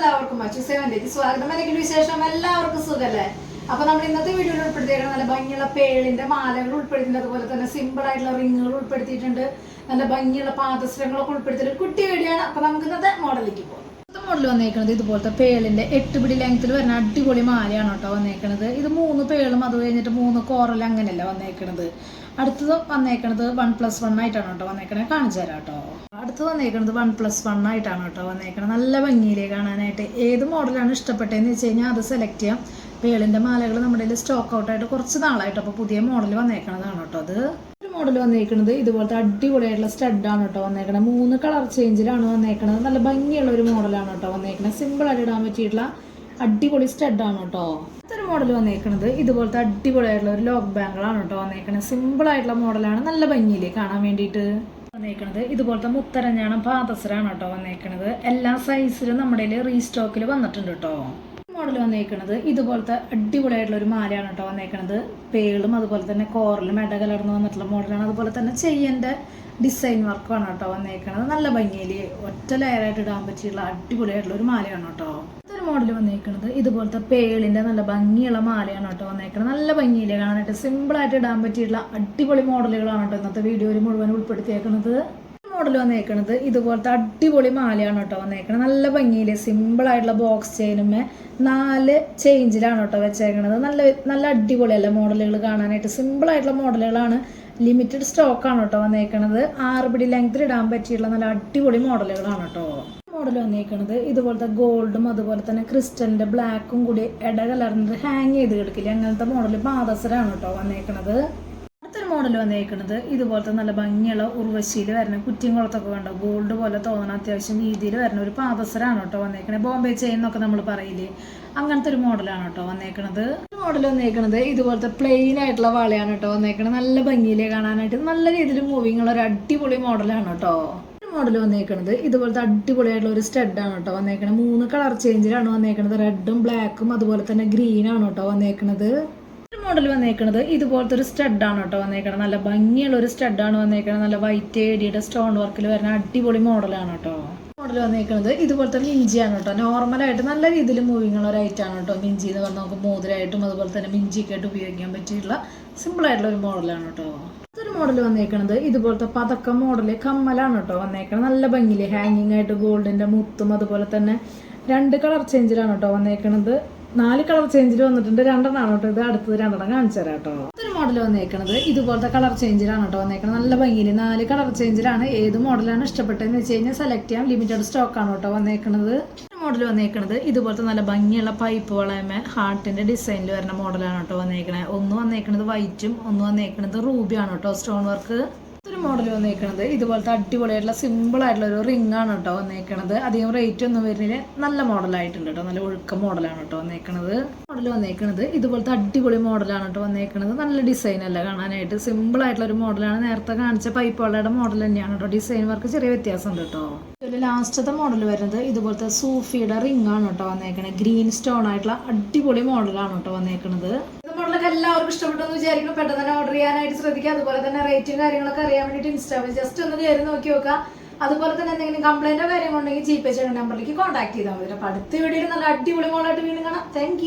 എല്ലാവർക്കും മറ്റു സേവനിലേക്ക് സ്വാഗതം. അല്ലെങ്കിൽ വിശേഷം എല്ലാവർക്കും സുഖല്ലേ? അപ്പൊ നമ്മൾ ഇന്നത്തെ വീഡിയോയിൽ ഉൾപ്പെടുത്തിയേക്കുന്നത് നല്ല ഭംഗിയുള്ള പേളിന്റെ മാലകൾ ഉൾപ്പെടുത്തിയിട്ടുണ്ട്. അതുപോലെ തന്നെ സിമ്പിൾ ആയിട്ടുള്ള റിങ്ങുകൾ ഉൾപ്പെടുത്തിയിട്ടുണ്ട്. നല്ല ഭംഗിയുള്ള പാദശ്രങ്ങളൊക്കെ ഉൾപ്പെടുത്തിയിട്ട് കുട്ടി കുട്ടി ആണ് അപ്പൊ നമുക്ക് ഇന്നത്തെ മോഡലിലേക്ക് പോകാം വന്നേക്കണത് വന്നേക്കുന്നത് ഇതുപോലത്തെ പേളിന്റെ എട്ട് പിടി ലെങ്ത്തിൽ വരുന്ന അടിപൊളി മാലയാണ് കേട്ടോ വന്നേക്കുന്നത് ഇത് മൂന്ന് പേളും അത് കഴിഞ്ഞിട്ട് മൂന്ന് കോറൽ അങ്ങനെയല്ല വന്നേക്കുന്നത് അടുത്തത് വന്നേക്കണത് വൺ പ്ലസ് വൺ ആയിട്ടാണ് കേട്ടോ വന്നേക്കണേ കാണിച്ചു തരാം കേട്ടോ. അടുത്തത് വന്നേക്കണത് വൺ പ്ലസ് വൺ ആയിട്ടാണ് കേട്ടോ വന്നേക്കണത്. നല്ല ഭംഗിയിലേ കാണാനായിട്ട്. ഏത് മോഡലാണ് ഇഷ്ടപ്പെട്ടതെന്ന് വെച്ച് കഴിഞ്ഞാൽ അത് സെലക്ട് ചെയ്യാം. പേളിന്റെ മാലകൾ നമ്മുടെ സ്റ്റോക്ക് ഔട്ടായിട്ട് കുറച്ച് നാളായിട്ട് അപ്പോൾ പുതിയ മോഡൽ വന്നേക്കണതാണ് കേട്ടോ അത്. മോഡൽ വന്നേക്കണത് ഇതുപോലത്തെ അടിപൊളിയായിട്ടുള്ള സ്റ്റഡാണ് കേട്ടോ വന്നേക്കണത്. മൂന്ന് കളർ ചേഞ്ചിലാണ് വന്നേക്കണത്. നല്ല ഭംഗിയുള്ള ഒരു മോഡലാണ് കേട്ടോ വന്നേക്കണത്. സിമ്പിളായിട്ട് ഇടാൻ പറ്റിയിട്ടുള്ള അടിപൊളി സ്റ്റഡാണ് കേട്ടോ. അടുത്തൊരു മോഡൽ വന്നേക്കണത് ഇതുപോലത്തെ അടിപൊളിയായിട്ടുള്ള ഒരു ലോക്ക് ബാങ്കിളാണ് കേട്ടോ വന്നേക്കണത്. സിമ്പിൾ ആയിട്ടുള്ള മോഡലാണ് നല്ല ഭംഗിയില്ലേ കാണാൻ വേണ്ടിയിട്ട്? വന്നേക്കണത് ഇതുപോലത്തെ മുത്തരഞ്ഞാണം പാദസരാണ് കേട്ടോ വന്നേക്കണത്. എല്ലാ സൈസിലും നമ്മുടെ റീസ്റ്റോക്കിൽ വന്നിട്ടുണ്ട് കേട്ടോ. മോഡൽ വന്നേക്കണത് ഇതുപോലത്തെ അടിപൊളിയായിട്ടുള്ള ഒരു മാലയാണ് കേട്ടോ വന്നേക്കണത്. പേളും അതുപോലെ തന്നെ കോറലും ഇട കലർന്ന് വന്നിട്ടുള്ള മോഡലാണ്. അതുപോലെ തന്നെ ചെയ്യന്റെ ഡിസൈൻ വർക്കാണ് കേട്ടോ വന്നേക്കണത്. നല്ല ഭംഗിയിൽ ഒറ്റ ലെയറായിട്ട് ഇടാൻ പറ്റിയുള്ള അടിപൊളിയായിട്ടുള്ള ഒരു മാലയാണ് കേട്ടോ. ഇതൊരു മോഡൽ വന്നേക്കണത് ഇതുപോലത്തെ പേളിന്റെ നല്ല ഭംഗിയുള്ള മാലയാണ് കേട്ടോ വന്നേക്കണത്. നല്ല ഭംഗിയിലെ കാണാനായിട്ട് സിമ്പിളായിട്ട് ഇടാൻ പറ്റിയിട്ടുള്ള അടിപൊളി മോഡലുകളാണ് കേട്ടോ ഇന്നത്തെ വീഡിയോയിൽ മുഴുവൻ ഉൾപ്പെടുത്തിയേക്കുന്നത് മോഡൽ വന്നേക്കണത് ഇതുപോലത്തെ അടിപൊളി മാലയാണ് കേട്ടോ വന്നേക്കണത്. നല്ല ഭംഗിയിൽ സിമ്പിൾ ആയിട്ടുള്ള ബോക്സ് ചെയിനുമേ നാല് ചേഞ്ചിലാണ് കേട്ടോ വെച്ചേക്കണത്. നല്ല നല്ല അടിപൊളിയല്ല മോഡലുകൾ കാണാനായിട്ട്? സിമ്പിൾ ആയിട്ടുള്ള മോഡലുകളാണ് ലിമിറ്റഡ് സ്റ്റോക്കാണ് കേട്ടോ വന്നേക്കണത്. ആറ് പിടി ലെങ്ത്തിൽ ഇടാൻ പറ്റിയുള്ള നല്ല അടിപൊളി മോഡലുകളാണ് കേട്ടോ. മോഡൽ വന്നേക്കണത് ഇതുപോലത്തെ ഗോൾഡും അതുപോലെ തന്നെ ക്രിസ്റ്റലിന്റെ ബ്ലാക്കും കൂടി ഇട കലർന്നത് ഹാങ് ചെയ്ത് കിടക്കില്ല? അങ്ങനത്തെ മോഡൽ പാദസരാണ് കേട്ടോ വന്നേക്കണത്. മോഡൽ വന്നേക്കുന്നത് ഇതുപോലത്തെ നല്ല ഭംഗിയുള്ള ഉർവശിയിൽ വരുന്ന കുറ്റിങ്കുളത്തൊക്കെ കണ്ടോ? ഗോൾഡ് പോലെ തോന്നണ അത്യാവശ്യം രീതിയിൽ വരുന്ന ഒരു പാദസരാണ് കേട്ടോ വന്നേക്കണേ. ബോംബെ ചെയിൻ എന്നൊക്കെ നമ്മൾ പറയില്ലേ? അങ്ങനത്തെ ഒരു മോഡലാണ് കേട്ടോ വന്നേക്കണത്. മോഡൽ വന്നേക്കണത് ഇതുപോലത്തെ പ്ലെയിൻ ആയിട്ടുള്ള വളയാണ് കേട്ടോ വന്നേക്കണത്. നല്ല ഭംഗിയിലേ കാണാനായിട്ട് നല്ല രീതിയിൽ മൂവിങ് ഉള്ള ഒരു അടിപൊളി മോഡലാണ് കേട്ടോ. മോഡൽ വന്നേക്കണത് ഇതുപോലത്തെ അടിപൊളിയായിട്ടുള്ള ഒരു സ്റ്റഡാണ് കേട്ടോ വന്നേക്കണത്. മൂന്ന് കളർ ചേഞ്ചിലാണ് വന്നേക്കണത്. റെഡും ബ്ലാക്കും അതുപോലെ തന്നെ ഗ്രീനാണ് കേട്ടോ വന്നേക്കണത്. മോഡൽ വന്നേക്കുന്നത് ഇതുപോലത്തെ ഒരു സ്റ്റഡാണ് കേട്ടോ വന്നേക്കണത്. നല്ല ഭംഗിയുള്ള ഒരു സ്റ്റഡാണ് വന്നേക്കുന്നത് നല്ല വൈറ്റ് ഏടിയുടെ സ്റ്റോൺ വർക്കിൽ വരുന്ന അടിപൊളി മോഡലാണ് കേട്ടോ. മോഡൽ വന്നേക്കണത് ഇതുപോലത്തെ മിഞ്ചിയാണ് കേട്ടോ. നോർമലായിട്ട് നല്ല രീതിയിൽ മൂവിങ് ഉള്ള ഒരു ഐറ്റാണ് കേട്ടോ മിഞ്ചി എന്ന് പറഞ്ഞാൽ നമുക്ക് മോതിരായിട്ടും അതുപോലെ തന്നെ മിഞ്ചിയൊക്കെ ആയിട്ട് ഉപയോഗിക്കാൻ പറ്റിയിട്ടുള്ള സിമ്പിൾ ആയിട്ടുള്ള ഒരു മോഡലാണ് കേട്ടോ. അടുത്തൊരു മോഡൽ വന്നേക്കുന്നത് ഇതുപോലത്തെ പതക്കം മോഡൽ കമ്മലാണ് കേട്ടോ വന്നേക്കുന്നത് നല്ല ഭംഗിയിൽ ഹാങ്ങിങ് ആയിട്ട് ഗോൾഡിന്റെ മുത്തും അതുപോലെ തന്നെ രണ്ട് കളർ ചേഞ്ചിലാണ് കേട്ടോ വന്നേക്കണത്. നാല് കളർ ചേഞ്ചിൽ വന്നിട്ടുണ്ട്. രണ്ടെണ്ണമാണ് കേട്ടോ ഇത്? അടുത്തത് രണ്ടെണ്ണം കാണിച്ചു തരാം കേട്ടോ. ഇതൊരു മോഡൽ വന്നേക്കണത് ഇതുപോലത്തെ കളർ ചേഞ്ചിലാണ് കേട്ടോ വന്നേക്കണത്. നല്ല ഭംഗിയിൽ നാല് കളർ ചേഞ്ചിലാണ്. ഏത് മോഡലാണ് ഇഷ്ടപ്പെട്ടതെന്ന് വെച്ച് കഴിഞ്ഞാൽ സെലക്ട് ചെയ്യാം. ലിമിറ്റഡ് സ്റ്റോക്ക് സ്റ്റോക്കാണ് കേട്ടോ വന്നേക്കണത്. മോഡൽ വന്നേക്കണത് ഇതുപോലത്തെ നല്ല ഭംഗിയുള്ള പൈപ്പ് വളയമേ ഹാർട്ടിന്റെ ഡിസൈനിൽ വരുന്ന മോഡലാണ് കേട്ടോ വന്നേക്കണത്. ഒന്ന് വന്നേക്കണത് വൈറ്റും ഒന്ന് വന്നേക്കണത് റൂബിയാണ് കേട്ടോ സ്റ്റോൺ വർക്ക് ഒരു മോഡൽ വന്നേക്കണത്. ഇതുപോലത്തെ അടിപൊളിയായിട്ടുള്ള സിമ്പിൾ ആയിട്ടുള്ള ഒരു റിംഗ് ആണ് കേട്ടോ വന്നേക്കണത്. അധികം റേറ്റ് ഒന്നും വരുന്നില്ല. നല്ല മോഡലായിട്ടുണ്ട് കേട്ടോ നല്ല ഒഴുക്ക മോഡലാണ് കേട്ടോ വന്നേക്കണത്. മോഡൽ വന്നേക്കണത് ഇതുപോലത്തെ അടിപൊളി മോഡലാണ് കേട്ടോ വന്നേക്കണത്. നല്ല ഡിസൈൻ അല്ല കാണാനായിട്ട്. സിമ്പിൾ ആയിട്ടുള്ള ഒരു മോഡലാണ് നേരത്തെ കാണിച്ച പൈപ്പ് വളയുടെ മോഡൽ തന്നെയാണ് കേട്ടോ ഡിസൈൻ വർക്ക് ചെറിയ വ്യത്യാസമുണ്ട് കേട്ടോ ഇതിൽ ലാസ്റ്റത്തെ മോഡൽ വരുന്നത് ഇതുപോലത്തെ സൂഫിയുടെ റിംഗ് ആണ് കേട്ടോ വന്നേക്കണത്. ഗ്രീൻ സ്റ്റോൺ ആയിട്ടുള്ള അടിപൊളി മോഡലാണ് കേട്ടോ വന്നേക്കണത്. എല്ലാവർക്കും ഇഷ്ടപ്പെട്ടെന്ന് വിചാരിക്കുന്നു. പെട്ടെന്ന് തന്നെ ഓർഡർ ചെയ്യാനായിട്ട് ശ്രദ്ധിക്കുക. അതുപോലെ തന്നെ റേറ്റും കാര്യങ്ങളൊക്കെ അറിയാൻ വേണ്ടിയിട്ട് ഇൻസ്റ്റാഗ്രാം ജസ്റ്റ് ഒന്ന് കയറി നോക്കി നോക്കുക. അതുപോലെ തന്നെ എന്തെങ്കിലും കംപ്ലൈന്റോ കാര്യങ്ങളുണ്ടെങ്കിൽ ജി പേ ചെയ്യുന്ന നമ്പറിലേക്ക് കോൺടാക്ട് ചെയ്താൽ മതി. അപ്പോൾ അടുത്ത വീഡിയോയിൽ നല്ല അടിപൊളി മോളായിട്ട് വീണ്ടും കാണാം. താങ്ക്